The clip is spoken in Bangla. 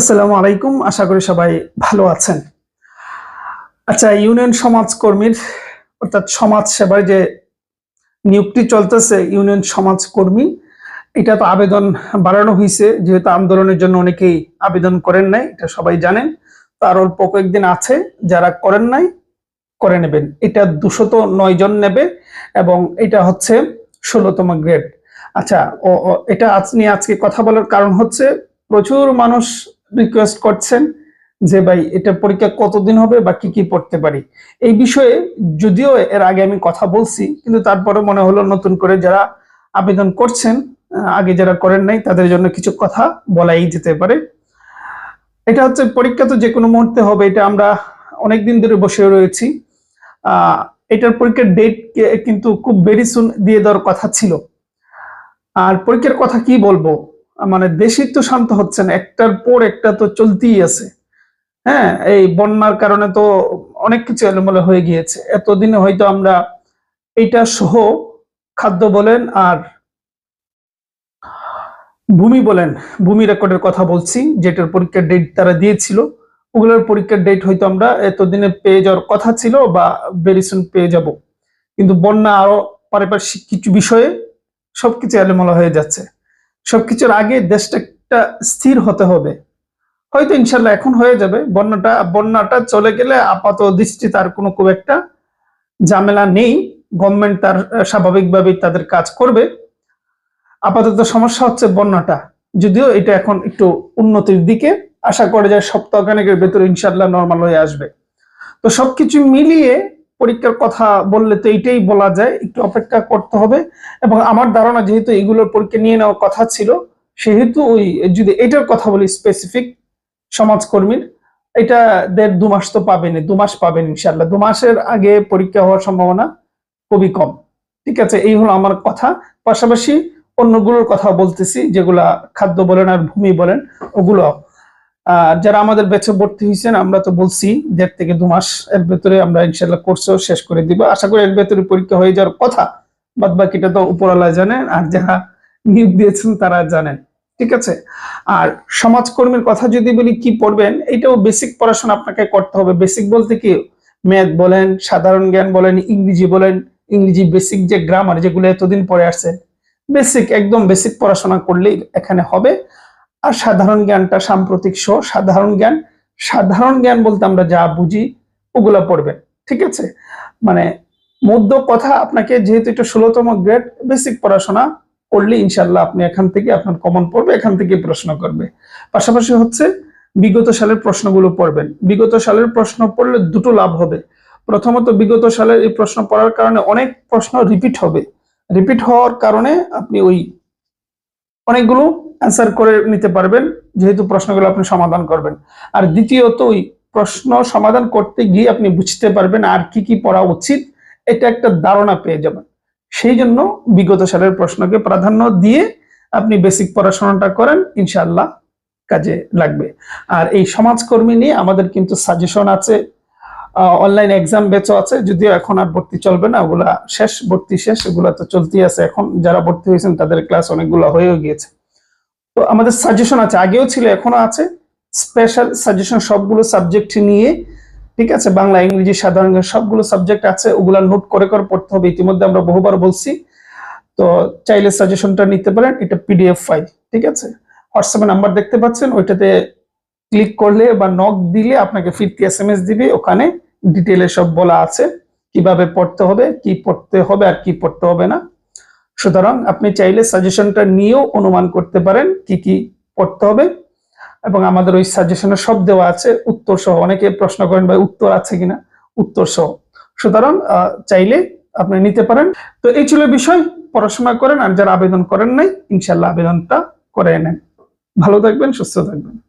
আসসালামু আলাইকুম। আশা করি সবাই ভালো আছেন। আচ্ছা ইউনিয়ন সমাজ কর্মীর অর্থাৎ সমাজ সেবার যে নিয়োগটি চলতেছে ইউনিয়ন সমাজ কর্মী এটা তো আবেদন বাড়ানো হয়েছে যেহেতু আন্দোলনের জন্য অনেকেই আবেদন করেন নাই এটা সবাই জানেন। তার অল্প কয়েকদিন আছে যারা করেন নাই করে নেবেন। এটা দুশত নয় জন নেবে এবং এটা হচ্ছে ষোলোতম গ্রেড। আচ্ছা ও, এটা আজ নিয়ে আজকে কথা বলার কারণ হচ্ছে প্রচুর মানুষ রিকোয়েস্ট করছেন যে, ভাই, এটা পরীক্ষা কতদিন হবে বা কি কি পড়তে পারি? এই বিষয়ে যদিও এর আগে আমি কথা বলছি, কিন্তু তারপরে মনে হলো নতুন করে যারা আবেদন করছেন আগে যারা করেন নাই, তাদের জন্য কিছু কথা বলাই যেতে পারে। এটা হচ্ছে পরীক্ষা তো যে কোনো মুহূর্তে হবে, এটা আমরা অনেক দিন ধরে বসে রয়েছি। এটার পরীক্ষার ডেট কিন্তু খুব ভেরি সুন দিয়ে দেওয়ার কথা ছিল। আর পরীক্ষার কথা কি বলব? মানে দেশই তো শান্ত হচ্ছে না, একটার পর একটা তো চলতেই আছে। হ্যাঁ এই বন্যার কারণে তো অনেক কিছু এলোমেলো হয়ে গিয়েছে। এতদিনে হয়তো আমরা এইটা সহ খাদ্য বলেন আর ভূমি বলেন, ভূমি রেকর্ডের কথা বলছি, যেটার পরীক্ষার ডেট তারা দিয়েছিল। ওগুলোর পরীক্ষার ডেট হয়তো আমরা এতদিনে পেয়ে যাওয়ার কথা ছিল বা ভেরি সুন পেয়ে যাব। কিন্তু বন্যা আরও পারিপার্শ্বিক কিছু বিষয়ে সবকিছু এলোমেলো হয়ে যাচ্ছে। সবকিছুর আগে দেশটা একটা স্থির হতে হবে। হয়তো ইনশাল্লাহ এখন হয়ে যাবে। বন্যাটা বন্যাটা চলে গেলে আপাত দৃষ্টি তার কোনো খুব একটা ঝামেলা নেই। গভর্নমেন্ট তার স্বাভাবিকভাবেই তাদের কাজ করবে। আপাতত সমস্যা হচ্ছে বন্যাটা। যদিও এটা এখন একটু উন্নতির দিকে আশা করে যায় সপ্তাহখানেকের ভেতরে ইনশাল্লাহ নর্মাল হয়ে আসবে। তো সবকিছু মিলিয়ে পরীক্ষার কথা বললে তো এইটাই বলা যায়, একটু অপেক্ষা করতে হবে। এবং আমার ধারণা যেহেতু এগুলোর পরীক্ষা নিয়ে নেওয়ার কথা ছিল, সেহেতু ওই যদি এটার কথা বলি স্পেসিফিক সমাজকর্মীর, এটা দেড় দু মাস তো পাবেন, দু মাস পাবেন ইনশাল্লাহ দু মাসের আগে পরীক্ষা হওয়ার সম্ভাবনা খুবই কম। ঠিক আছে, এই হলো আমার কথা। পাশাপাশি অন্যগুলোর কথা বলতেছি, যেগুলা খাদ্য বলেন আর ভূমি বলেন, ওগুলো আহ, যারা আমাদের বেছে ভর্তি হয়েছেন আমরা তো বলছি দেড় থেকে দু মাস এর ভেতরে আমরা ইনশাল্লাহ কোর্সও শেষ করে দিব। আশা করি এর ভেতরে পরীক্ষা হয়ে যাওয়ার কথা বাদ বাকিটা তো উপরওয়ালা জানেন আর যারা নিয়োগ দিয়েছেন তারা জানেন ঠিক আছে? আর সমাজকর্মীর কথা যদি বলি কি পড়বেন? এটাও বেসিক পড়াশোনা আপনাকে করতে হবে। বেসিক বলতে কি? ম্যাথ বলেন সাধারণ জ্ঞান বলেন ইংরেজি বলেন ইংরেজি বেসিক যে গ্রামার যেগুলো এতদিন পরে আসছেন বেসিক একদম বেসিক পড়াশোনা করলেই এখানে হবে। আর সাধারণ জ্ঞানটা সাম্প্রতিক সহ সাধারণ জ্ঞান সাধারণ জ্ঞান বলতে আমরা যা বুঝি, ওগুলা পড়বেন, ঠিক আছে? মানে মধ্য কথা আপনাকে যেহেতু এটা ষোলোতম গ্রেড, বেসিক পড়াশোনা করলে ইনশাল্লাহ আপনি এখান থেকে আপনার কমন পড়বে, এখান থেকে প্রশ্ন করবে। পাশাপাশি হচ্ছে বিগত সালের প্রশ্নগুলো পড়বেন। বিগত সালের প্রশ্ন পড়লে দুটো লাভ হবে। প্রথমত, বিগত সালের এই প্রশ্ন পড়ার কারণে অনেক প্রশ্ন রিপিট হবে। রিপিট হওয়ার কারণে আপনি ওই অনেকগুলো অ্যান্সার করে নিতে পারবেন, যেহেতু প্রশ্নগুলো আপনি সমাধান করবেন। আর দ্বিতীয়ত ওই প্রশ্ন সমাধান করতে গিয়ে আপনি বুঝতে পারবেন আর কি কি পড়া উচিত, এটা একটা ধারণা পেয়ে যাবেন। সেই জন্য বিগত সালের প্রশ্নকে প্রাধান্য দিয়ে আপনি বেসিক পড়াশোনাটা করেন, ইনশাআল্লাহ কাজে লাগবে। আর এই সমাজকর্মী নিয়ে আমাদের কিন্তু সাজেশন আছে অনলাইন এক্সাম বেচও আছে, যদিও এখন আর ভর্তি চলবে না, ওগুলা শেষ, ভর্তি শেষ ওগুলা তো চলতেই আছে এখন। যারা ভর্তি হয়েছেন, তাদের ক্লাস অনেকগুলো হয়েও গিয়েছে। তো আমাদের সাজেশন আছে, আগেও ছিল, এখনও আছে। স্পেশাল সাজেশন সবগুলো সাবজেক্ট নিয়ে, ঠিক আছে? বাংলা, ইংরেজি, সাধারণ সবগুলো সাবজেক্ট আছে, ওগুলা নোট করে করে পড়তে হবে। ইতিমধ্যে আমরা বহুবার বলছি। তো চাইলে সাজেশনটা নিতে পারেন, এটা পিডিএফ ফাইল ঠিক আছে? হোয়াটসঅ্যাপে নাম্বার দেখতে পাচ্ছেন, ওইটাতে ক্লিক করলে বা নক দিলে আপনাকে ফিরতি এস এম এস দিবে। ওখানে ডিটেলে সব বলা আছে, কীভাবে পড়তে হবে, কি পড়তে হবে আর কি পড়তে হবে না। সুতরাং আপনি চাইলে সাজেশনটা নিয়েও অনুমান করতে পারেন কি কি পড়তে হবে। এবং আমাদের ওই সাজেশনে সব দেওয়া আছে উত্তর সহ অনেকে প্রশ্ন করেন, ভাই, উত্তর আছে কিনা? উত্তর সহ সুতরাং চাইলে আপনি নিতে পারেন। তো এই ছিল বিষয়। পড়াশোনা করেন আর যারা আবেদন করেন নাই ইনশাল্লাহ আবেদনটা করে নেন। ভালো থাকবেন, সুস্থ থাকবেন।